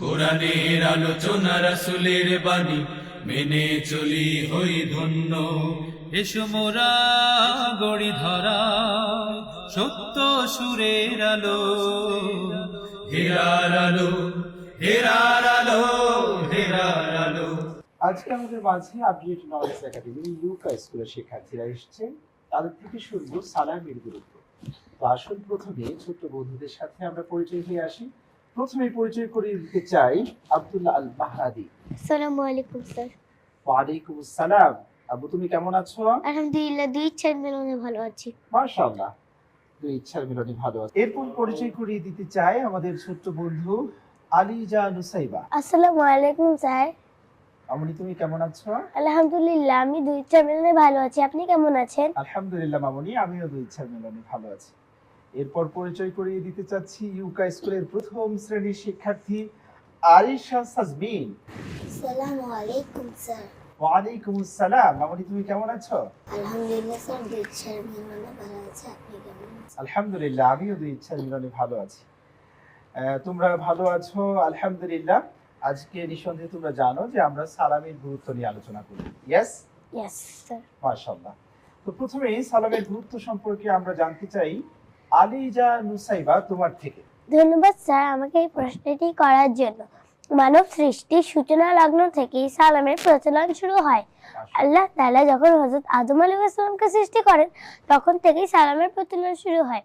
কোরআনের আলোচনা রাসুলের বাণী মেনে চলি হই ধন্য। এসো মোরা গড়ি ধরা সত্য সুরের আলো। হেরার আলো হেরার আলো হেরার আলো। আজকে আমাদের মাঝে আপডেট নলেজ একাডেমি ইউকা স্কুলের শিক্ষার্থীরা এসেছেন। তাদের থেকে শুনব সালামের গুরুত্ব। তো আসুন প্রথমে ছোট্ট বন্ধুদের সাথে আমরা পরিচয় হয়ে আসি। প্রথমে পরিচয় করিয়ে দিতে চাই আব্দুল্লাহ আল বাহাদি আসসালামু আলাইকুম স্যার। ওয়ালাইকুম আসসালাম। আবু তুমি কেমন আছো? আলহামদুলিল্লাহ দুই ইচ্ছার মিলনে ভালো আছি। মাশাআল্লাহ দুই ইচ্ছার মিলনে ভালো আছে। এরপর পরিচয় করিয়ে দিতে চাই আমাদের ছোট্ট বন্ধু আলিজা নুসাইবা। আসসালামু আলাইকুম স্যার। আমনি তুমি কেমন আছো? আলহামদুলিল্লাহ আমি দুই ইচ্ছার মিলনে ভালো আছি। আপনি কেমন আছেন? আলহামদুলিল্লাহ মামনি আমিও দুই ইচ্ছার মিলনে ভালো আছি। এরপর পরিচয় করিয়ে দিতে চাচ্ছি ইউকা স্কুলের প্রথম শ্রেণির শিক্ষার্থী আরিশা সাজমিন আসসালামু আলাইকুম স্যার। ওয়ালাইকুম আসসালাম। মামনি তুমি কেমন আছো? আলহামদুলিল্লাহ স্যার দুই ইচ্ছার মিলনে ভালো আছে। আপনি কেমন আলহামদুলিল্লাহ আমিও দুই ইচ্ছার মিলনে ভালো আছি। তোমরা ভালো আছো? আলহামদুলিল্লাহ। আজকে নিঃসন্দেহে তোমরা জানো যে আমরা সালামের গুরুত্ব নিয়ে আলোচনা করি। ইয়েস ইয়েস স্যার মাশাআল্লাহ। তো প্রথমে সালামের গুরুত্ব সম্পর্কে আমরা জানতে চাই আলিজা নুসাইবা তোমার থেকে। ধন্যবাদ স্যার আমাকে এই প্রশ্নটি করার জন্য। মানব সৃষ্টির সূচনা লগ্ন থেকেই সালামের প্রচলন শুরু হয়। আল্লাহ তাআলা যখন হযরত আদম আলাইহিস সালামকে সৃষ্টি করেন তখন থেকেই সালামের প্রচলন শুরু হয়।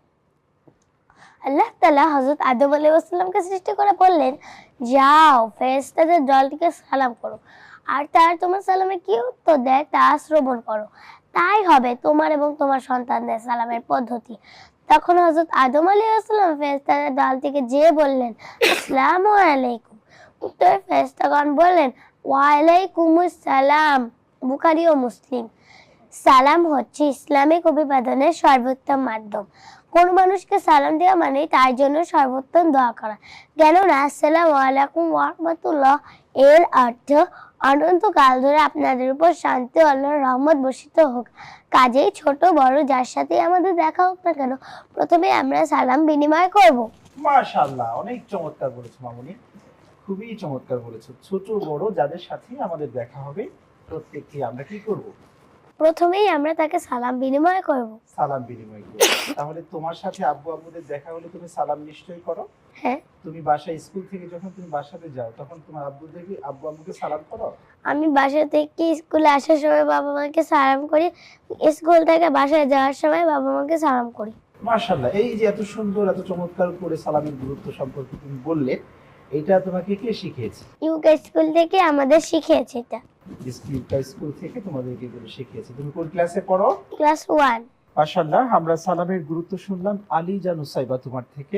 আল্লাহ তাআলা হযরত আদম আলাইহিস সালামকে সৃষ্টি করে বললেন যাও ফেরেশতাদের দলটিকে সালাম করো। আর তার তোমার সালামে কি উত্তর দেয় তা শ্রবণ করো। তাই হবে তোমার এবং তোমার সন্তানদের সালামের পদ্ধতি। তখন হযরত আদম আলাইহিস সালাম ফেরেশতাদের দলটিকে যেয়ে বললেন, আসসালামু আলাইকুম। উত্তরে ফেরেশতাগণ বললেন ওয়ালাইকুমুস সালাম বুখারি ও মুসলিম। সালাম হচ্ছে ইসলামিক অভিবাদনের সর্বোত্তম মাধ্যম। কোন মানুষকে সালাম দেওয়া মানে তার জন্য সর্বোত্তম দোয়া করা। কেননা, আসসালামু আলাইকুম ওয়াহমাতুল্লাহ এর অর্থ অনন্তকাল ধরে আপনাদের উপর শান্তি আল্লাহর রহমত বর্ষিত হোক। কাজেই ছোট বড় যার সাথে আমাদের দেখা হোক না কেন প্রথমে আমরা সালাম বিনিময় করব। মাশাআল্লাহ অনেক চমৎকার বলেছ মামনি। খুবই চমৎকার বলেছ। ছোট বড় যাদের সাথে আমাদের দেখা হবে প্রত্যেককে আমরা কি করব? প্রথমেই আমরা তাকে সালাম বিনিময় করব। সালাম বিনিময় করব। তাহলে তোমার সাথে আব্বু আম্মুদের দেখা হলে তুমি সালাম নিশ্চয়ই করো। হ্যাঁ। তুমি বাসায় স্কুল থেকে যখন তুমি বাসাতে যাও তখন তোমার আব্বু দেখি আব্বু আম্মুকে সালাম করো? আমি বাসা থেকে স্কুলে আসার সময় বাবা মাকে সালাম করি। স্কুল থেকে বাসায় যাওয়ার সময় বাবা মাকে সালাম করি। মাশাআল্লাহ এই যে এত সুন্দর এত চমৎকার করে সালামের গুরুত্ব সম্পর্কে তুমি বললে এটা তোমাকে কে শিখিয়েছে? ইউকে স্কুল থেকে আমাদের শিখিয়েছে এটা। স্কুল স্কুল থেকে তোমাদেরকে এগুলো শিখিয়েছে। তুমি কোন ক্লাসে পড়ো? ক্লাস ওয়ান মাশাআল্লাহ আমরা সালামের গুরুত্ব শুনলাম আলী জানুসাইবা তোমার থেকে।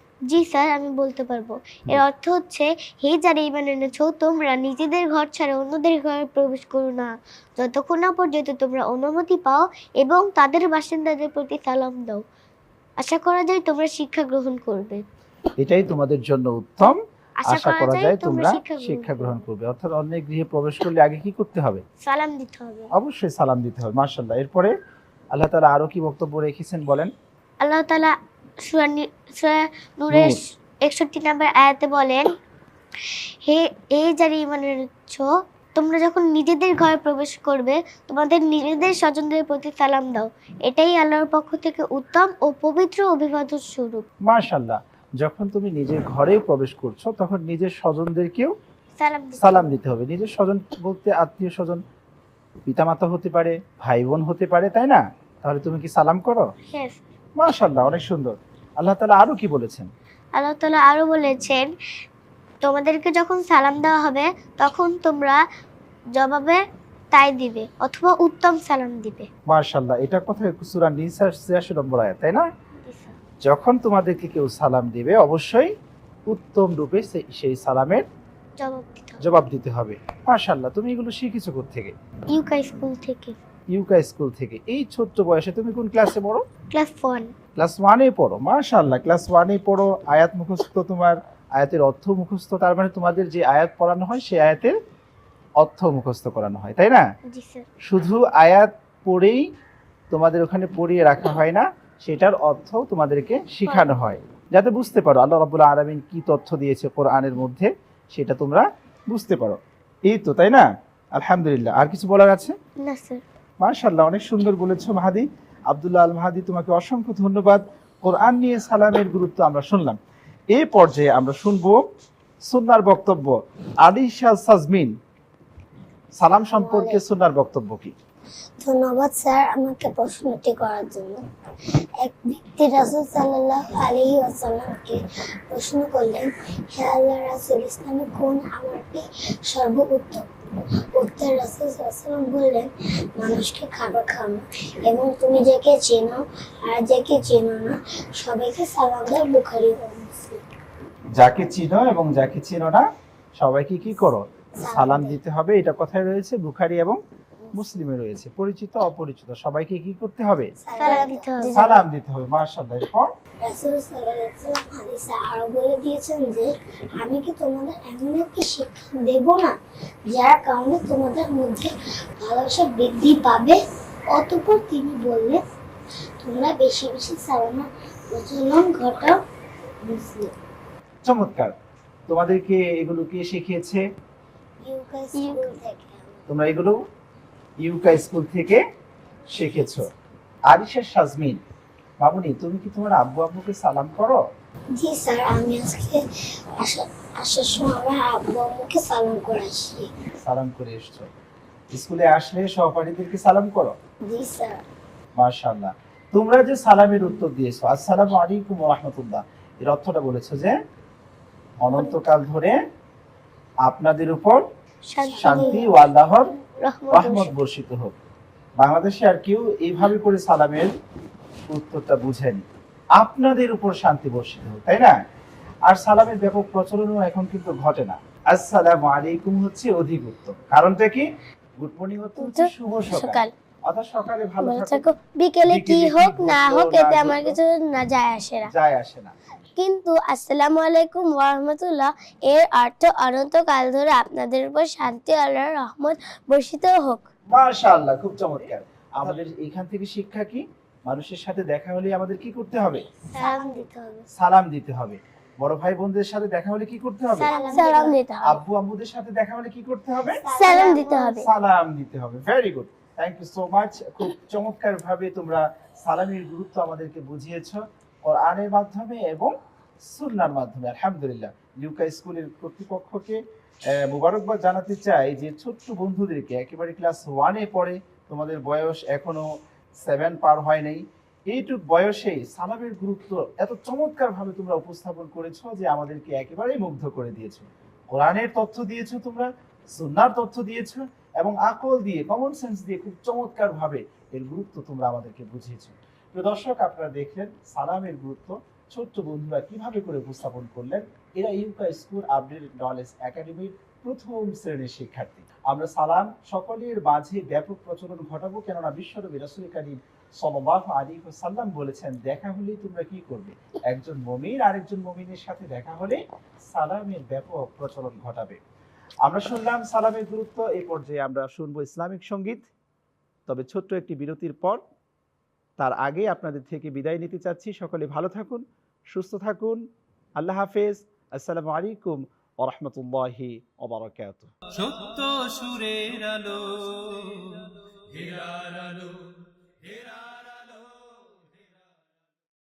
জি স্যার আমি বলতে পারব। এর অর্থ হচ্ছে হে যারা ইমান এনেছো তোমরা নিজেদের ঘর ছাড়া অন্যদের ঘরে প্রবেশ করো না। যতক্ষণ না পর্যন্ত তোমরা অনুমতি পাও এবং তাদের বাসিন্দাদের প্রতি সালাম দাও। আশা করা যায় তোমরা শিক্ষা গ্রহণ করবে। এটাই তোমাদের জন্য উত্তম। আশা করা যায় তোমরা শিক্ষা গ্রহণ করবে। অর্থাৎ অন্যের গৃহে প্রবেশ করলে আগে কি করতে হবে? সালাম দিতে হবে। অবশ্যই সালাম দিতে হবে মাশাআল্লাহ। এরপরে আল্লাহ তাআলা আরও কি বক্তব্য রেখেছেন বলেন? আল্লাহ তাআলা নূরের। 61 নম্বর আয়াতে বলেন হে যারা এনেছো তোমরা যখন নিজেদের ঘরে প্রবেশ করবে তোমাদের নিজেদের স্বজনদের প্রতি সালাম দাও। এটাই আল্লাহর পক্ষ থেকে উত্তম ও পবিত্র অভিবাদন স্বরূপ। মাশাআল্লাহ যখন তুমি নিজের ঘরে প্রবেশ করছ তখন নিজের স্বজনদেরকেও সালাম দিতে হবে। নিজের স্বজন বলতে আত্মীয় স্বজন পিতামাতা হতে পারে ভাই বোন হতে পারে তাই না? তাহলে তুমি কি সালাম করো? Yes. মাশাআল্লাহ অনেক সুন্দর। আল্লাহ তাআলা আরও কি বলেছেন? আল্লাহ তাআলা আরও বলেছেন তোমাদেরকে যখন সালাম দেওয়া হবে তখন তোমরা জবাবে তাই দিবে অথবা উত্তম সালাম দিবে। মাশাআল্লাহ এটা কোথায়? সূরা নিসা 86 নম্বর আয়াত তাই না? যখন তোমাদেরকে কেউ সালাম দিবে অবশ্যই উত্তম রূপে সেই সালামের জবাব দিতে হবে। মাশাআল্লাহ তুমি এগুলো শিখেছো কোথা থেকে ইউকা স্কুল থেকে। ইউকা স্কুল থেকে। এই ছোট্ট বয়সে তুমি কোন ক্লাসে পড়ো? ক্লাস ওয়ান ক্লাস ওয়ানে পড়ো মাশাআল্লাহ। ক্লাস ওয়ানে পড়ো আয়াত মুখস্থ তোমার আয়াতের অর্থ মুখস্থ তার মানে তোমাদের যে আয়াত পড়ানো হয় সেই আয়াতের অর্থ মুখস্থ করানো হয় তাই না? শুধু আয়াত পড়েই তোমাদের ওখানে পড়িয়ে রাখা হয় না সেটার অর্থ তোমাদেরকে শেখানো হয়। যাতে বুঝতে পারো আল্লাহ রাব্বুল আলামিন কি তথ্য দিয়েছে কোরআনের মধ্যে সেটা তোমরা বুঝতে পারো। এই তো তাই না? আলহামদুলিল্লাহ। আর কিছু বলার আছে? না স্যার মাশাল্লাহ অনেক সুন্দর বলেছ মাহাদি। আবদুল্লাহ আল মাহাদি তোমাকে অসংখ্য ধন্যবাদ। কোরআন নিয়ে সালামের গুরুত্ব আমরা শুনলাম। এই পর্যায়ে আমরা শুনব সুনার বক্তব্য। আলিশা সাজমিন সালাম সম্পর্কে সুনার বক্তব্য কি? ধন্যবাদ স্যার আমাকে প্রশ্নটি করার জন্য। এক ব্যক্তি রাসুল সাল্লাহ আলী আসাল্লামকে প্রশ্ন করলেন হে আল্লাহ রাসুল ইসলামে কোন আমলটি সর্বোত্তম? উত্তর রাসুল সাল্লাম বললেন মানুষকে খাবার খাওয়ানো এবং তুমি যাকে চেনো আর যাকে চেনো না সবাইকে সালাম দাও বুখারি যাকে চিনো এবং যাকে চিনো না সবাইকে কি করো? সালাম দিতে হবে এটা কথায় রয়েছে বুখারি এবং মুসলিমে রয়েছে পরিচিত অপরিচিত সবাইকে কি করতে হবে? সালাম দিতে হবে। সালাম দিতে এরপর? আরও বলে দিয়েছেন যে আমি কি তোমাদের এমন একটি শিক্ষা দেব না যার কারণে তোমাদের মধ্যে ভালোবাসা বৃদ্ধি পাবে? অতঃপর তিনি বললেন তোমরা বেশি বেশি সালামা প্রচলন ঘটাও মুসলিম। চমৎকার। তোমাদেরকে এগুলো কে শিখিয়েছে? তোমরা এগুলো ইউকা স্কুল থেকে শিখেছো। আরিশা সাজমিন মামুনি তুমি কি তোমার আব্বু আব্বুকে সালাম করো? জি স্যার আমি আজকে আসা আসার সময় আমার আব্বু আম্মুকে সালাম করে আসি। সালাম করে এসছো। স্কুলে আসলে সহপাঠীদেরকে সালাম করো? জি স্যার। মাশাআল্লাহ। তোমরা যে সালামের উত্তর দিয়েছ আসসালামু আলাইকুম ওয়া রাহমাতুল্লাহ এর অর্থটা বলেছ যে অনন্তকাল ধরে আপনাদের উপর শান্তি ও আল্লাহর রহমত বর্ষিত হোক। বাংলাদেশে আর কেউ এইভাবে করে সালামের উত্তরটা বুঝেনি। আপনাদের উপর শান্তি বর্ষিত হোক তাই না? আর সালামের ব্যাপক প্রচলনও এখন কিন্তু ঘটে না। আসসালামু আলাইকুম হচ্ছে অধিক উত্তম কারণটা কি? গুড মর্নিং হচ্ছে শুভ সকাল। অর্থাৎ সকালে ভালো থাকো বিকেলে কি হোক না হোক এতে আমার কিছু না যায় আসে না। যায় আসে না। কিন্তু আসসালামু আলাইকুম ওয়ারহমতুল্লাহ এর অর্থ অনন্তকাল ধরে আপনাদের উপর শান্তি আল্লাহর রহমত বর্ষিত হোক। মাশাআল্লাহ খুব চমৎকার। আমাদের এখান থেকে শিক্ষা কি? মানুষের সাথে দেখা হলে আমাদের কি করতে হবে? সালাম দিতে হবে। সালাম দিতে হবে। বড় ভাই বোনদের সাথে দেখা হলে কি করতে হবে? সালাম দিতে হবে। আব্বু আম্মুদের সাথে দেখা হলে কি করতে হবে? সালাম দিতে হবে। সালাম দিতে হবে। Very good thank you so much খুব চমৎকার ভাবে তোমরা সালামের গুরুত্ব আমাদেরকে বুঝিয়েছো কোরআনের মাধ্যমে এবং সুন্নার মাধ্যমে। আলহামদুলিল্লাহ। ইউকা স্কুলের কর্তৃপক্ষকে মোবারকবাদ জানাতে চাই যে ছোট্ট বন্ধুদেরকে, একেবারে ক্লাস ওয়ানে পড়ে, তোমাদের বয়স এখনও সেভেন পার হয় নাই। এইটুক বয়সে সালামের গুরুত্ব এত চমৎকার ভাবে তোমরা উপস্থাপন করেছ যে আমাদেরকে একেবারেই মুগ্ধ করে দিয়েছ। কোরআনের তথ্য দিয়েছ তোমরা, সুন্নার তথ্য দিয়েছ এবং আকল দিয়ে কমন সেন্স দিয়ে খুব চমৎকার ভাবে এর গুরুত্ব তোমরা আমাদেরকে বুঝিয়েছো। প্রিয় দর্শক, আপনারা দেখলেন সালামের গুরুত্ব। ছোট্ট বন্ধুরা কীভাবে করে উপস্থাপন করলেন? এরা ইউকা স্কুল আপডেট নলেজ একাডেমির প্রথম শ্রেণির শিক্ষার্থী। আমরা সালাম সকলের মাঝে ব্যাপক প্রচলন ঘটাবো, কেননা বিশ্বনবী রাসূল কারীম সাল্লাল্লাহু আলাইহি সাল্লাম বলেছেন, দেখা হলেই তোমরা কি করবে? একজন মুমিন আরেকজন মুমিনের সাথে দেখা হলে সালামের ব্যাপক প্রচলন ঘটাবে। আমরা শুনলাম সালামের গুরুত্ব এই পর্যায়ে আমরা শুনব ইসলামিক সংগীত। তবে ছোট্ট একটি বিরতির পর, তার আগে আপনাদের থেকে বিদায় নিতে চাচ্ছি। সকলে ভালো থাকুন, সুস্থ থাকুন। আল্লাহ হাফেজ। আসসালামু আলাইকুম ওরহমতুল্লাহি ওবরাকাতুহ সত্য সুরের আলো।